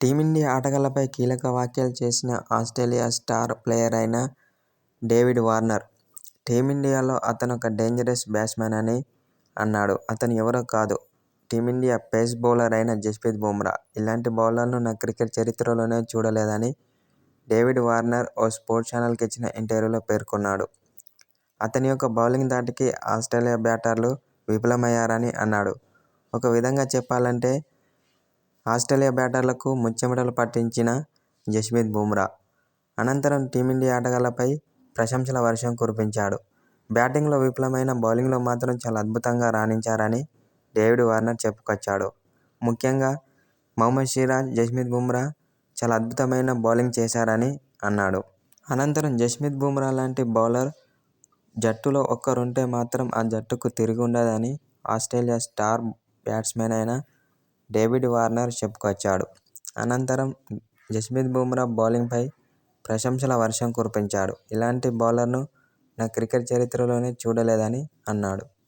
Team India ఆటగాళ్ళపై కీలక వ్యాఖ్యలు చేసిన ఆస్ట్రేలియా స్టార్ ప్లేయర్ అయిన డేవిడ్ వార్నర్, టీమిండియాలో అతను ఒక డేంజరస్ బ్యాట్స్మెన్ అని అన్నాడు. అతను ఎవరో కాదు టీమిండియా పేస్ బౌలర్ అయిన జస్ప్రీత్ బుమ్రా. ఇలాంటి బౌలర్ను నా క్రికెట్ చరిత్రలోనే చూడలేదని డేవిడ్ వార్నర్ ఓ స్పోర్ట్స్ ఛానల్కి ఇచ్చిన ఇంటర్వ్యూలో పేర్కొన్నాడు. అతని యొక్క బౌలింగ్ ధాటికి ఆస్ట్రేలియా బ్యాటర్లు విఫలమయ్యారని అన్నాడు. ఒక విధంగా చెప్పాలంటే ఆస్ట్రేలియా బ్యాటర్లకు ముచ్చెమటలు పట్టించిన జస్ప్రీత్ బుమ్రా. అనంతరం టీమిండియా ఆటగాళ్ళపై ప్రశంసల వర్షం కురిపించాడు. బ్యాటింగ్లో విఫలమైన బౌలింగ్లో మాత్రం చాలా అద్భుతంగా రాణించారని డేవిడ్ వార్నర్ చెప్పుకొచ్చాడు. ముఖ్యంగా మహమ్మద్ సిరాజ్, జస్మిత్ బుమ్రా చాలా అద్భుతమైన బౌలింగ్ చేశారని అన్నాడు. అనంతరం జస్మిత్ బుమ్రా లాంటి బౌలర్ జట్టులో ఒక్కరుంటే మాత్రం ఆ జట్టుకు తిరిగి ఉండదని ఆస్ట్రేలియా స్టార్ బ్యాట్స్మెన్ అయిన డేవిడ్ వార్నర్ చెప్పుకొచ్చాడు. అనంతరం జస్ప్రీత్ బుమ్రా బౌలింగ్పై ప్రశంసల వర్షం కురిపించాడు. ఇలాంటి బౌలర్ను నా క్రికెట్ చరిత్రలోనే చూడలేదని అన్నాడు.